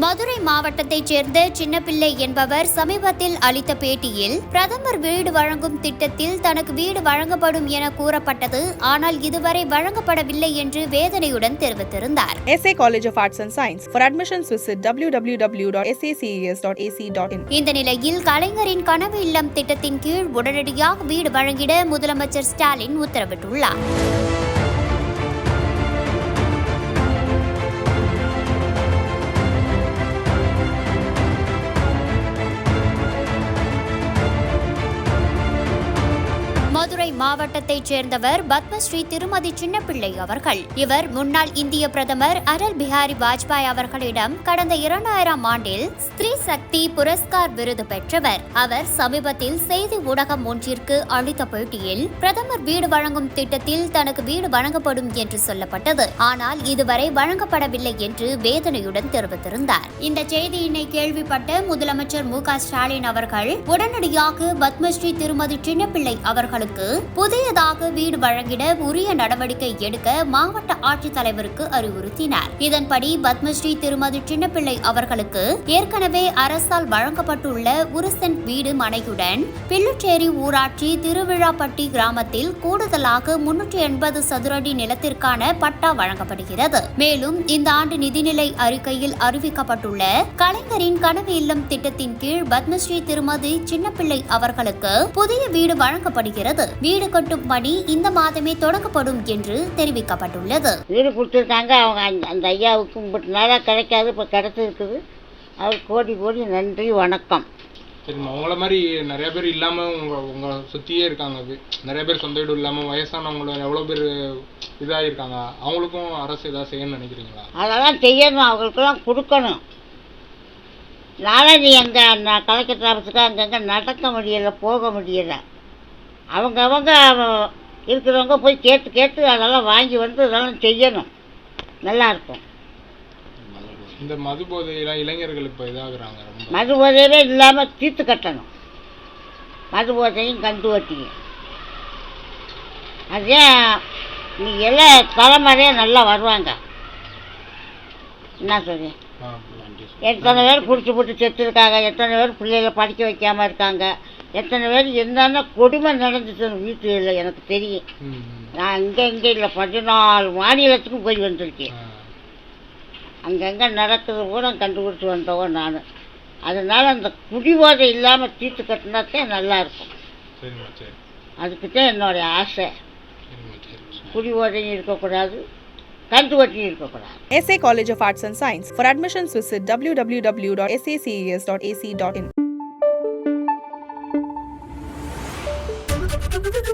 மதுரை மாவட்டத்தைச் சேர்ந்த சின்னப்பிள்ளை என்பவர் சமீபத்தில் அளித்த பேட்டியில் பிரதமர் வீடு வழங்கும் திட்டத்தில் தனக்கு வீடு வழங்கப்படும் என கூறப்பட்டது ஆனால் இதுவரை வழங்கப்படவில்லை என்று வேதனையுடன் தெரிவித்திருந்தார் SA College of Arts and Science. For admissions, visit www.saces.ac.in. இந்த நிலையில் கலைஞரின் கனவு இல்லம் திட்டத்தின் கீழ் உடனடியாக வீடு வழங்கிட முதலமைச்சர் ஸ்டாலின் உத்தரவிட்டுள்ளார் மாவட்டத்தைச் சேர்ந்தவர் பத்மஸ்ரீ திருமதி சின்னப்பிள்ளை அவர்கள். இவர் முன்னாள் இந்திய பிரதமர் அடல் பிஹாரி வாஜ்பாய் அவர்களிடம் கடந்த இரண்டாயிரம் ஆண்டில் ஸ்திரீ சக்தி புரஸ்கார் விருது பெற்றவர். அவர் சமீபத்தில் செய்தி ஊடகம் ஒன்றிற்கு அளித்த பேட்டியில் பிரதமர் வீடு வழங்கும் திட்டத்தில் தனக்கு வீடு வழங்கப்படும் என்று சொல்லப்பட்டது. ஆனால் இதுவரை வழங்கப்படவில்லை என்று வேதனையுடன் தெரிவித்திருந்தார். இந்த செய்தியினை கேள்விப்பட்ட முதலமைச்சர் மு க ஸ்டாலின் அவர்கள் உடனடியாக பத்மஸ்ரீ திருமதி சின்னப்பிள்ளை அவர்களுக்கு புதியதாக வீடு வழங்கிட உரிய நடவடிக்கை எடுக்க மாவட்ட ஆட்சித்தலைவருக்கு அறிவுறுத்தினார். இதன்படி பத்மஸ்ரீ திருமதி சின்னப்பிள்ளை அவர்களுக்கு ஏற்கனவே அரசால் வழங்கப்பட்டுள்ள ஒரு சென்ட் வீடு மனையுடன் பில்லுச்சேரி ஊராட்சி திருவிழாப்பட்டி கிராமத்தில் கூடுதலாக முன்னூற்றி எண்பது சதுரடி நிலத்திற்கான பட்டா வழங்கப்படுகிறது. மேலும் இந்த ஆண்டு நிதிநிலை அறிக்கையில் அறிவிக்கப்பட்டுள்ள கலைஞரின் கனவு இல்லம் திட்டத்தின் கீழ் பத்மஸ்ரீ திருமதி சின்னப்பிள்ளை அவர்களுக்கு புதிய வீடு வழங்கப்படுகிறது. வீடு கட்டும் பணி இந்த மாதமே தொடங்கப்படும் என்று தெரிவிக்கப்பட்டுள்ளது. வீடு கொடுத்துருக்காங்க. அவங்க அந்த- அந்த ஐயாவுக்கு இம்பட்டு நாளாக கிடைக்காது. இப்போ கிடச்சிருக்குது. அவருக்கு கோடி கோடி நன்றி வணக்கம். சரிம்மா. உங்கள மாதிரி நிறைய பேர் இல்லாம உங்க உங்க சுத்தியே இருக்காங்க. நிறைய பேர் சொந்த வீடு இல்லாம வயசானவங்கள எவ்வளவு பேர் இதாயிருக்காங்க. அவங்களுக்கும் அரசு ஏதாவது செய்யணும்னு நினைக்கிறீங்களா? அதெல்லாம் செய்யணும். அவங்களுக்கெல்லாம் கொடுக்கணும். நாலாஜி எங்கே நான் கலெக்டர் ஆஃபீஸுக்கு அங்கங்கே நடக்க முடியலை போக முடியலை. அவங்க அவங்க இருக்கிறவங்க போய் கேட்டு கேட்டு அதெல்லாம் வாங்கி வந்து அதெல்லாம் செய்யணும். நல்லா இருக்கும். இந்த மது போதையில இளைஞர்கள் இப்ப இதாகுறாங்க மது போதையவே இல்லாமல் தீர்த்து கட்டணும். மது போதையும் கந்து வட்டியும். அதே நீ எல்லாம் தலைமுறையாக நல்லா வருவாங்க. என்ன சார். எத்தனை பேர் குடிச்சு போட்டு செத்துருக்காங்க எத்தனை பேர் பிள்ளைகளை படிக்க வைக்காம இருக்காங்க. எத்தனை பேர் என்னென்ன கொடுமை நடந்துச்சு வீட்டில் எனக்கு தெரியும். நான் இங்கே இங்கே இல்லை பதினாலு மாநிலத்துக்கும் போய் வந்திருக்கேன். அங்கங்கே நடக்கிறது கூட கண்டுபிடிச்சி வந்தவன் நான். அதனால் அந்த குடிபோதை இல்லாமல் தீர்த்து கட்டினாத்தான் நல்லா இருக்கும். சரிம்மா சரி. அதுக்கு தான் என்னுடைய ஆசை. குடிபோதையும் இருக்கக்கூடாது SA College of Arts and Science. For admissions, visit www.saces.ac.in. Thank you.